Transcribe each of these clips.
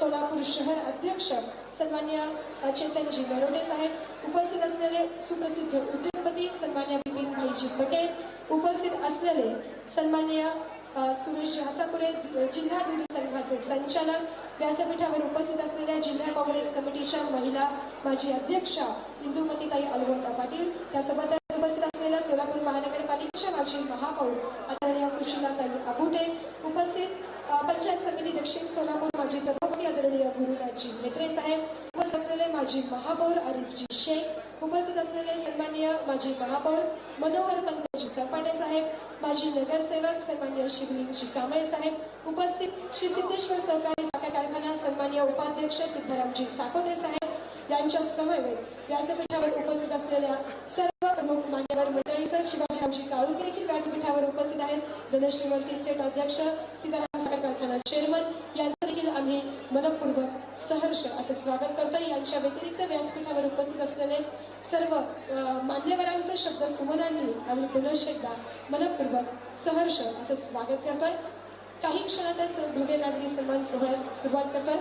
सोलापूर शहर अध्यक्ष सन्मान्य चेतनजी नरोटे साहेब उपस्थित असलेले सुप्रसिद्ध उद्योगपती सन्मान्य बिपिन भाईजी पटेल उपस्थित असलेले सन्मान्य सुरेश हासापुरे जिल्हा दूध संघाचे संचालक व्यासपीठावर उपस्थित असलेल्या जिल्हा काँग्रेस कमिटीच्या महिला माजी अध्यक्षा इंदुमतीताई अलवंडा पाटील त्यासोबतच उपस्थित असलेल्या सोलापूर महानगरपालिकेच्या माजी महापौर आदरणीय सुशीलाताई अबुटे उपस्थित पंचायत समिती दक्षिण सोलापूर माजी गुरुराजजी मेत्रे साहेब उपस्थित असलेले माजी महापौर आरिफजी शेख उपस्थित असलेले सन्मान्य माजी महापौर मनोहर पंतजी सरपाटे साहेब माजी नगरसेवक सन्मान्य शिवलिंगजी कांबळे साहेब उपस्थित श्री सिद्धेश्वर सहकारी साखर कारखाना सन्मान्य उपाध्यक्ष सिद्धरामजी चाकोते साहेब यांच्या समवेत व्यासपीठावर उपस्थित असलेल्या सर्व प्रमुख मान्यवर मंडळी सर शिवाजीरामजी काळुके देखील व्यासपीठावर उपस्थित आहेत. धनश्री मल्टी स्टेट अध्यक्ष सीताराम साखर कारखाना चेअरमन यांचे आम्ही मनपूर्वक सहर्ष असं स्वागत करतो यांच्या व्यतिरिक्त व्यासपीठावर उपस्थित असलेले सर्व मान्यवरांचे शब्द सुमनांनी आम्ही पुनश एकदा मनपूर्वक सहर्ष असं स्वागत करतोय. काही क्षणातच भव्य नागरी सन्मान सोहळ्यास सुरुवात करतोय.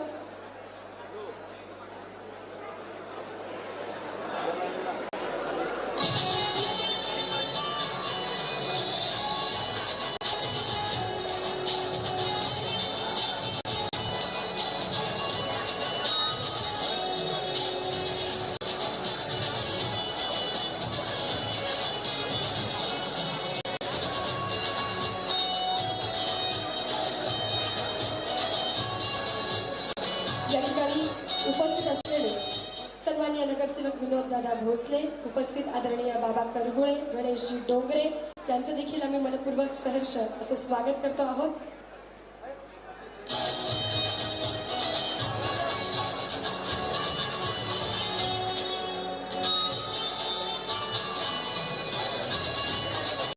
या ठिकाणी उपस्थित असलेले सन्मान्य नगरसेवक विनोददादा भोसले उपस्थित आदरणीय बाबा करगुळे गणेशजी डोंगरे यांचं देखील आम्ही मनपूर्वक सहर्ष असं स्वागत करतो आहोत.